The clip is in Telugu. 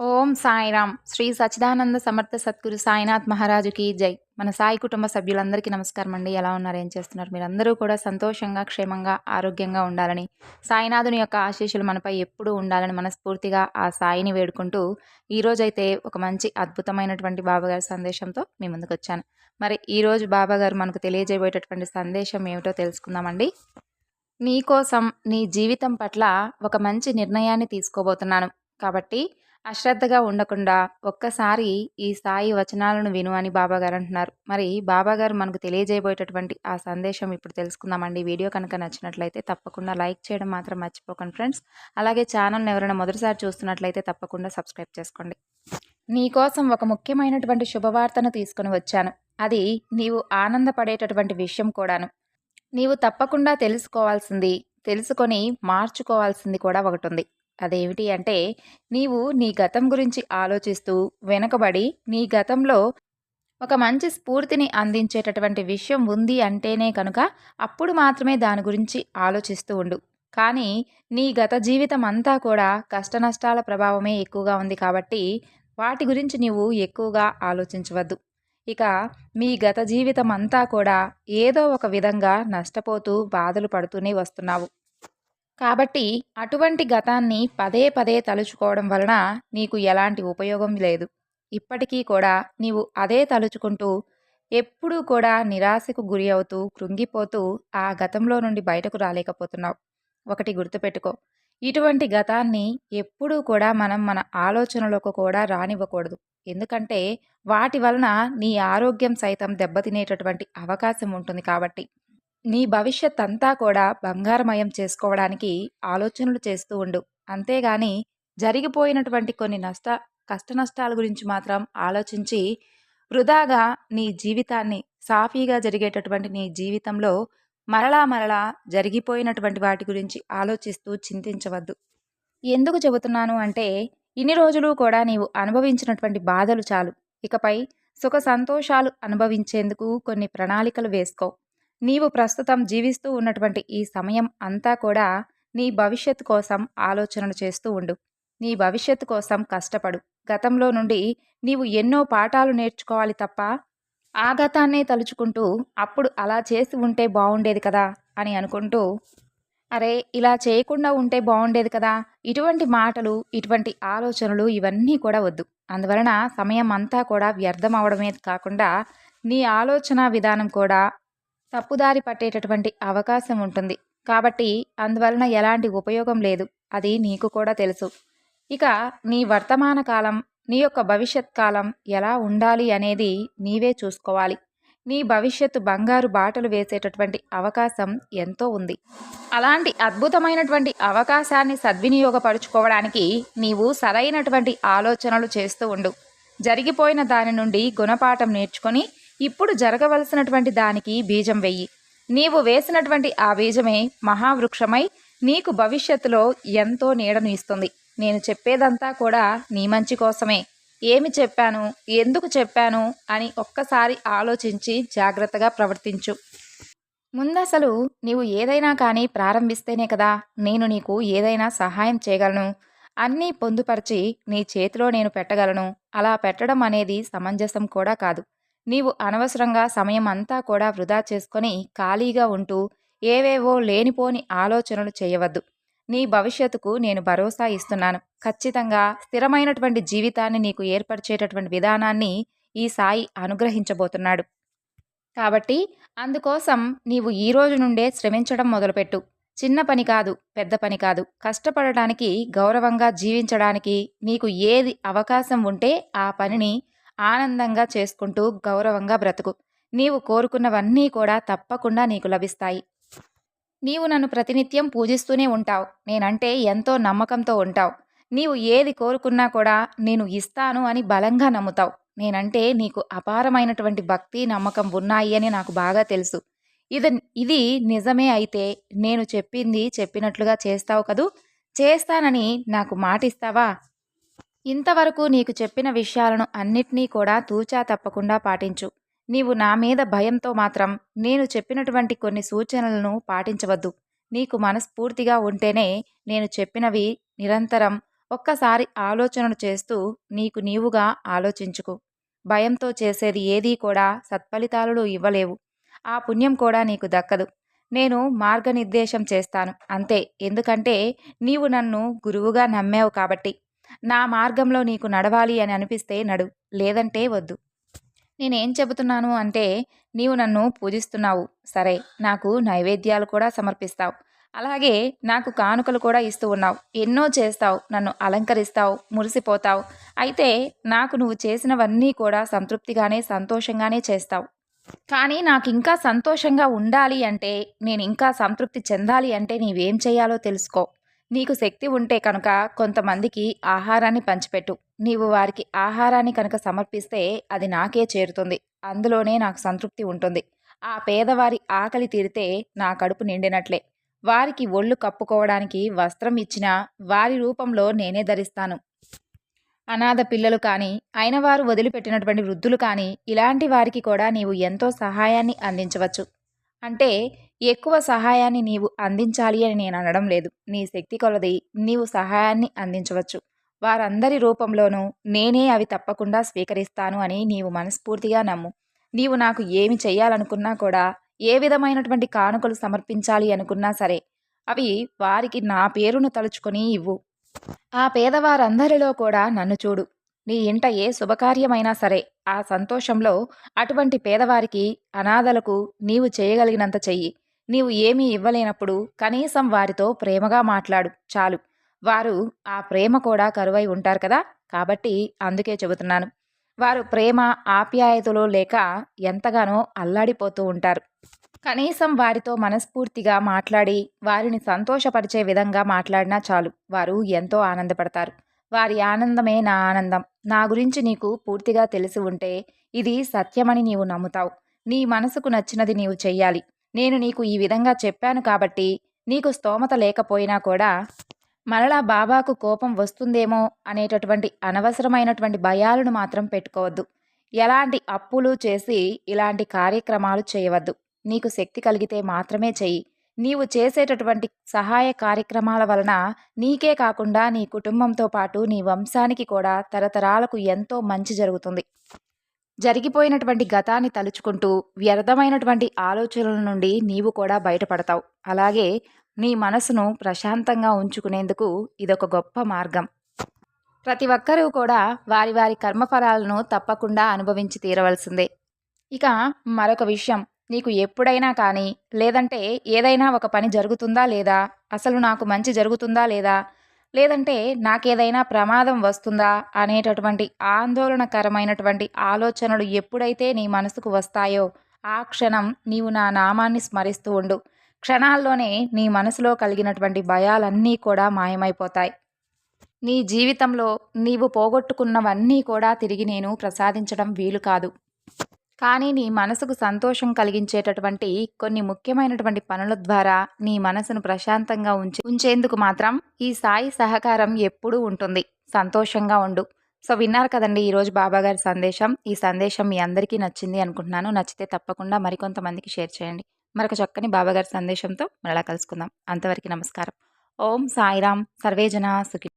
ఓం సాయిరామ్. శ్రీ సచ్చిదానంద సమర్థ సద్గురు సాయినాథ్ మహారాజుకి జై. మన సాయి కుటుంబ సభ్యులందరికీ నమస్కారం అండి. ఎలా ఉన్నారు? ఏం చేస్తున్నారు? మీరందరూ కూడా సంతోషంగా క్షేమంగా ఆరోగ్యంగా ఉండాలని సాయినాథుని యొక్క ఆశీస్సులు మనపై ఎప్పుడూ ఉండాలని మనస్ఫూర్తిగా ఆ సాయిని వేడుకుంటూ ఈరోజైతే ఒక మంచి అద్భుతమైనటువంటి బాబాగారి సందేశంతో మీ ముందుకు వచ్చాను మరి ఈరోజు బాబాగారు మనకు తెలియజేయబోయేటటువంటి సందేశం ఏమిటో తెలుసుకుందామండి. నీకోసం నీ జీవితం పట్ల ఒక మంచి నిర్ణయాన్ని తీసుకోబోతున్నాను. కాబట్టి అశ్రద్ధగా ఉండకుండా ఒక్కసారి ఈ సాయి వచనాలను విను అని బాబాగారు అంటున్నారు. మరి బాబాగారు మనకు తెలియజేయబోయేటటువంటి ఆ సందేశం ఇప్పుడు తెలుసుకుందామండి. వీడియో కనుక నచ్చినట్లయితే తప్పకుండా లైక్ చేయడం మాత్రం మర్చిపోకండి ఫ్రెండ్స్. అలాగే ఛానల్ని ఎవరైనా మొదటిసారి చూస్తున్నట్లయితే తప్పకుండా సబ్స్క్రైబ్ చేసుకోండి. నీకోసం ఒక ముఖ్యమైనటువంటి శుభవార్తను తీసుకుని వచ్చాను. అది నీవు ఆనందపడేటటువంటి విషయం కూడాను. నీవు తప్పకుండా తెలుసుకోవాల్సింది తెలుసుకొని మార్చుకోవాల్సింది కూడా ఒకటి ఉంది. అదేమిటి అంటే నీవు నీ గతం గురించి ఆలోచిస్తూ వెనకబడి నీ గతంలో ఒక మంచి స్ఫూర్తిని అందించేటటువంటి విషయం ఉంది అంటేనే కనుక అప్పుడు మాత్రమే దాని గురించి ఆలోచిస్తూ ఉండు. కానీ నీ గత జీవితం అంతా కూడా కష్ట నష్టాల ప్రభావమే ఎక్కువగా ఉంది కాబట్టి వాటి గురించి నీవు ఎక్కువగా ఆలోచించవద్దు. ఇక మీ గత జీవితం అంతా కూడా ఏదో ఒక విధంగా నష్టపోతూ బాధలు పడుతూనే వస్తున్నావు. కాబట్టి అటువంటి గతాన్ని పదే పదే తలుచుకోవడం వలన నీకు ఎలాంటి ఉపయోగం లేదు. ఇప్పటికీ కూడా నీవు అదే తలుచుకుంటూ ఎప్పుడూ కూడా నిరాశకు గురి అవుతూ కృంగిపోతూ ఆ గతంలో నుండి బయటకు రాలేకపోతున్నావు. ఒకటి గుర్తుపెట్టుకో. ఇటువంటి గతాన్ని ఎప్పుడూ కూడా మనం మన ఆలోచనలకు కూడా రానివ్వకూడదు. ఎందుకంటే వాటి వలన నీ ఆరోగ్యం సైతం దెబ్బతినేటటువంటి అవకాశం ఉంటుంది కాబట్టి. నీ భవిష్యత్ అంతా కూడా బంగారమయం చేసుకోవడానికి ఆలోచనలు చేస్తూ ఉండు. అంతేగాని జరిగిపోయినటువంటి కొన్ని నష్ట కష్ట నష్టాల గురించి మాత్రం ఆలోచించి వృధాగా నీ జీవితాన్ని సాఫీగా జరిగేటటువంటి నీ జీవితంలో మరలా మరలా జరిగిపోయినటువంటి వాటి గురించి ఆలోచిస్తూ చింతించవద్దు. ఎందుకు చెబుతున్నాను అంటే ఇన్ని రోజులు కూడా నీవు అనుభవించినటువంటి బాధలు చాలు. ఇకపై సుఖ సంతోషాలు అనుభవించేందుకు కొన్ని ప్రణాళికలు వేసుకో. నీవు ప్రస్తుతం జీవిస్తూ ఉన్నటువంటి ఈ సమయం అంతా కూడా నీ భవిష్యత్తు కోసం ఆలోచనలు చేస్తూ ఉండు. నీ భవిష్యత్తు కోసం కష్టపడు. గతంలో నుండి నీవు ఎన్నో పాఠాలు నేర్చుకోవాలి తప్ప ఆ గతాన్నే తలుచుకుంటూ అప్పుడు అలా చేసి ఉంటే బాగుండేది కదా అని అనుకుంటూ అరే ఇలా చేయకుండా ఉంటే బాగుండేది కదా ఇటువంటి మాటలు ఇటువంటి ఆలోచనలు ఇవన్నీ కూడా వద్దు. అందువలన సమయం అంతా కూడా వ్యర్థం అవడమే కాకుండా నీ ఆలోచన విధానం కూడా తప్పుదారి పట్టేటటువంటి అవకాశం ఉంటుంది. కాబట్టి అందువలన ఎలాంటి ఉపయోగం లేదు. అది నీకు కూడా తెలుసు. ఇక నీ వర్తమాన కాలం నీ యొక్క భవిష్యత్ కాలం ఎలా ఉండాలి అనేది నీవే చూసుకోవాలి. నీ భవిష్యత్తు బంగారు బాటలు వేసేటటువంటి అవకాశం ఎంతో ఉంది. అలాంటి అద్భుతమైనటువంటి అవకాశాన్ని సద్వినియోగపరుచుకోవడానికి నీవు సరైనటువంటి ఆలోచనలు చేస్తూ ఉండు. జరిగిపోయిన దాని నుండి గుణపాఠం నేర్చుకొని ఇప్పుడు జరగవలసినటువంటి దానికి బీజం వెయ్యి నీవు వేసినటువంటి ఆ బీజమే మహావృక్షమై నీకు భవిష్యత్తులో ఎంతో నీడను ఇస్తుంది. నేను చెప్పేదంతా కూడా నీ మంచి కోసమే. ఏమి చెప్పాను? ఎందుకు చెప్పాను? అని ఒక్కసారి ఆలోచించి జాగ్రత్తగా ప్రవర్తించు. ముందసలు నీవు ఏదైనా కానీ ప్రారంభిస్తేనే కదా నేను నీకు ఏదైనా సహాయం చేయగలను. అన్నీ పొందుపరిచి నీ చేతిలో నేను పెట్టగలను. అలా పెట్టడం అనేది సమంజసం కూడా కాదు. నీవు అనవసరంగా సమయం అంతా కూడా వృధా చేసుకొని ఖాళీగా ఉంటూ ఏవేవో లేనిపోని ఆలోచనలు చేయవద్దు. నీ భవిష్యత్తుకు నేను భరోసా ఇస్తున్నాను. ఖచ్చితంగా స్థిరమైనటువంటి జీవితాన్ని నీకు ఏర్పరిచేటటువంటి విధానాన్ని ఈ సాయి అనుగ్రహించబోతున్నాడు. కాబట్టి అందుకోసం నీవు ఈ రోజు నుండే శ్రమించడం మొదలుపెట్టు. చిన్న పని కాదు పెద్ద పని కాదు. కష్టపడటానికి గౌరవంగా జీవించడానికి నీకు ఏది అవకాశం ఉంటే ఆ పనిని ఆనందంగా చేసుకుంటూ గౌరవంగా బ్రతుకు. నీవు కోరుకున్నవన్నీ కూడా తప్పకుండా నీకు లభిస్తాయి. నీవు నన్ను ప్రతినిత్యం పూజిస్తూనే ఉంటావు. నేనంటే ఎంతో నమ్మకంతో ఉంటావు. నీవు ఏది కోరుకున్నా కూడా నేను ఇస్తాను అని బలంగా నమ్ముతావు. నేనంటే నీకు అపారమైనటువంటి భక్తి నమ్మకం ఉన్నాయి అని నాకు బాగా తెలుసు. ఇది ఇది నిజమే అయితే నేను చెప్పింది చెప్పినట్లుగా చేస్తావు కదూ? చేస్తానని నాకు మాటిస్తావా? ఇంతవరకు నీకు చెప్పిన విషయాలను అన్నిటినీ కూడా తూచా తప్పకుండా పాటించు. నీవు నా మీద భయంతో మాత్రం నేను చెప్పినటువంటి కొన్ని సూచనలను పాటించవద్దు. నీకు మనస్ఫూర్తిగా ఉంటేనే నేను చెప్పినవి నిరంతరం ఒక్కసారి ఆలోచనలు చేస్తూ నీకు నీవుగా ఆలోచించుకు. భయంతో చేసేది ఏదీ కూడా సత్ఫలితాలు ఇవ్వలేవు. ఆ పుణ్యం కూడా నీకు దక్కదు. నేను మార్గనిర్దేశం చేస్తాను అంతే. ఎందుకంటే నీవు నన్ను గురువుగా నమ్మావు కాబట్టి. నా మార్గంలో నీకు నడవాలి అని అనిపిస్తే నడు లేదంటే వద్దు. నేనేం చెబుతున్నాను అంటే నీవు నన్ను పూజిస్తున్నావు. సరే నాకు నైవేద్యాలు కూడా సమర్పిస్తావు. అలాగే నాకు కానుకలు కూడా ఇస్తూ ఉన్నావు. ఎన్నో చేస్తావు. నన్ను అలంకరిస్తావు. మురిసిపోతావు. అయితే నాకు నువ్వు చేసినవన్నీ కూడా సంతృప్తిగానే సంతోషంగానే చేస్తావు. కానీ నాకు ఇంకా సంతోషంగా ఉండాలి అంటే నేను ఇంకా సంతృప్తి చెందాలి అంటే నీవేం చేయాలో తెలుసుకో. నీకు శక్తి ఉంటే కనుక కొంతమందికి ఆహారాన్ని పంచిపెట్టు. నీవు వారికి ఆహారాన్ని కనుక సమర్పిస్తే అది నాకే చేరుతుంది. అందులోనే నాకు సంతృప్తి ఉంటుంది. ఆ పేదవారి ఆకలి తీరితే నా కడుపు నిండినట్లే. వారికి ఒళ్ళు కప్పుకోవడానికి వస్త్రం ఇచ్చినా వారి రూపంలో నేనే ధరిస్తాను. అనాథ పిల్లలు కానీ అయిన వారు వదిలిపెట్టినటువంటి వృద్ధులు కానీ ఇలాంటి వారికి కూడా నీవు ఎంతో సహాయాన్ని అందించవచ్చు. అంటే ఎక్కువ సహాయాన్ని నీవు అందించాలి అని నేను అనడం లేదు. నీ శక్తి కొలది నీవు సహాయాన్ని అందించవచ్చు. వారందరి రూపంలోనూ నేనే అవి తప్పకుండా స్వీకరిస్తాను అని నీవు మనస్ఫూర్తిగా నమ్ము. నీవు నాకు ఏమి చేయాలనుకున్నా కూడా ఏ విధమైనటువంటి కానుకలు సమర్పించాలి అనుకున్నా సరే అవి వారికి నా పేరును తలుచుకొని ఇవ్వు. ఆ పేదవారందరిలో కూడా నన్ను చూడు. నీ ఇంట ఏ శుభకార్యమైనా సరే ఆ సంతోషంలో అటువంటి పేదవారికి అనాథలకు నీవు చేయగలిగినంత చెయ్యి. నీవు ఏమీ ఇవ్వలేనప్పుడు కనీసం వారితో ప్రేమగా మాట్లాడు చాలు. వారు ఆ ప్రేమ కూడా కరువై ఉంటారు కదా? కాబట్టి అందుకే చెబుతున్నాను. వారు ప్రేమ ఆప్యాయతలో లేక ఎంతగానో అల్లాడిపోతూ ఉంటారు. కనీసం వారితో మనస్ఫూర్తిగా మాట్లాడి వారిని సంతోషపరిచే విధంగా మాట్లాడినా చాలు. వారు ఎంతో ఆనందపడతారు. వారి ఆనందమే నా ఆనందం. నా గురించి నీకు పూర్తిగా తెలిసి ఉంటే ఇది సత్యమని నీవు నమ్ముతావు. నీ మనసుకు నచ్చినది నీవు చెయ్యాలి. నేను నీకు ఈ విధంగా చెప్పాను కాబట్టి నీకు స్తోమత లేకపోయినా కూడా మరలా బాబాకు కోపం వస్తుందేమో అనేటటువంటి అనవసరమైనటువంటి భయాలను మాత్రం పెట్టుకోవద్దు. ఎలాంటి అప్పులు చేసి ఇలాంటి కార్యక్రమాలు చేయవద్దు. నీకు శక్తి కలిగితే మాత్రమే చెయ్యి. నీవు చేసేటటువంటి సహాయ కార్యక్రమాల వలన నీకే కాకుండా నీ కుటుంబంతో పాటు నీ వంశానికి కూడా తరతరాలకు ఎంతో మంచి జరుగుతుంది. జరిగిపోయినటువంటి గతాన్ని తలుచుకుంటూ వ్యర్థమైనటువంటి ఆలోచనల నుండి నీవు కూడా బయటపడతావు. అలాగే నీ మనసును ప్రశాంతంగా ఉంచుకునేందుకు ఇదొక గొప్ప మార్గం. ప్రతి ఒక్కరూ కూడా వారి వారి కర్మఫలాలను తప్పకుండా అనుభవించి తీరవలసిందే. ఇక మరొక విషయం నీకు ఎప్పుడైనా కానీ లేదంటే ఏదైనా ఒక పని జరుగుతుందా లేదా అసలు నాకు మంచి జరుగుతుందా లేదా లేదంటే నాకేదైనా ప్రమాదం వస్తుందా అనేటటువంటి ఆందోళనకరమైనటువంటి ఆలోచనలు ఎప్పుడైతే నీ మనసుకు వస్తాయో ఆ క్షణం నీవు నా నామాన్ని స్మరిస్తూ ఉండు. క్షణాల్లోనే నీ మనసులో కలిగినటువంటి భయాలన్నీ కూడా మాయమైపోతాయి. నీ జీవితంలో నీవు పోగొట్టుకున్నవన్నీ కూడా తిరిగి నేను ప్రసాదించడం వీలు కాదు. కానీ నీ మనసుకు సంతోషం కలిగించేటటువంటి కొన్ని ముఖ్యమైనటువంటి పనుల ద్వారా నీ మనసును ప్రశాంతంగా ఉంచి ఉంచేందుకు మాత్రం ఈ సాయి సహకారం ఎప్పుడూ ఉంటుంది. సంతోషంగా ఉండు. సో విన్నారు కదండి ఈరోజు బాబాగారి సందేశం. ఈ సందేశం మీ అందరికీ నచ్చింది అనుకుంటున్నాను. నచ్చితే తప్పకుండా మరికొంతమందికి షేర్ చేయండి. మరొక చక్కని బాబాగారి సందేశంతో మరలా కలుసుకుందాం. అంతవరకు నమస్కారం. ఓం సాయిరామ్. సర్వేజన సుఖి